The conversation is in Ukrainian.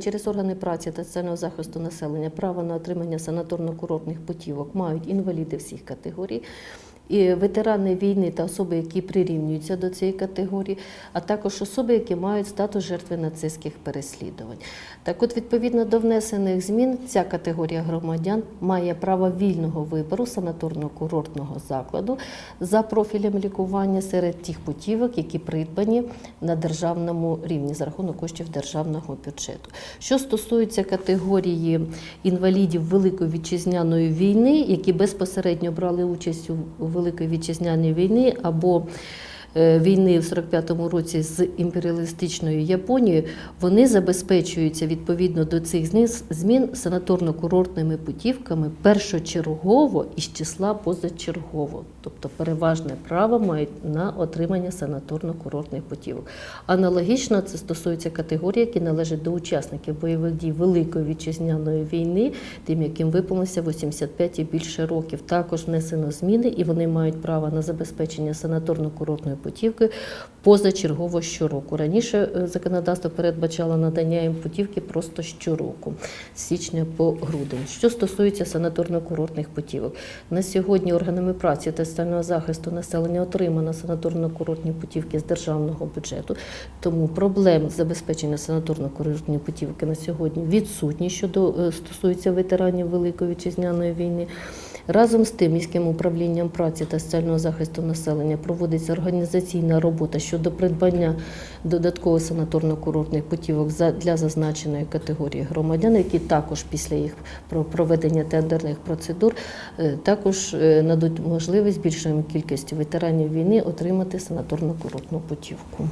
Через органи праці та соціального захисту населення право на отримання санаторно-курортних путівок мають інваліди всіх категорій. І ветерани війни та особи, які прирівнюються до цієї категорії, а також особи, які мають статус жертви нацистських переслідувань. Так от, відповідно до внесених змін, ця категорія громадян має право вільного вибору санаторно-курортного закладу за профілем лікування серед тих путівок, які придбані на державному рівні за рахунок коштів державного бюджету. Що стосується категорії інвалідів Великої вітчизняної війни, які безпосередньо брали участь у Великої вітчизняної війни або війни в 45-му році з імперіалістичною Японією, вони забезпечуються відповідно до цих змін- санаторно-курортними путівками першочергово із числа позачергово, тобто переважне право мають на отримання санаторно-курортних путівок. Аналогічно це стосується категорій, які належать до учасників бойових дій Великої вітчизняної війни, тим, яким виповнилося 85 і більше років. Також внесено зміни, і вони мають право на забезпечення санаторно-курортної путівки позачергово щороку. Раніше е, законодавство передбачало надання їм путівки просто щороку, з січня по грудень. Що стосується санаторно-курортних путівок, на сьогодні органами праці та соціального захисту населення отримано санаторно-курортні путівки з державного бюджету. Тому проблем забезпечення санаторно-курортної путівки на сьогодні відсутні щодо е, стосується ветеранів Великої вітчизняної війни. Разом з тим, міським управлінням праці та соціального захисту населення проводиться організаційна робота щодо придбання додаткових санаторно-курортних путівок для зазначеної категорії громадян, які також після їх про- проведення тендерних процедур е, також е, надуть можливість більшої кількості ветеранів війни отримати санаторно-курортну путівку.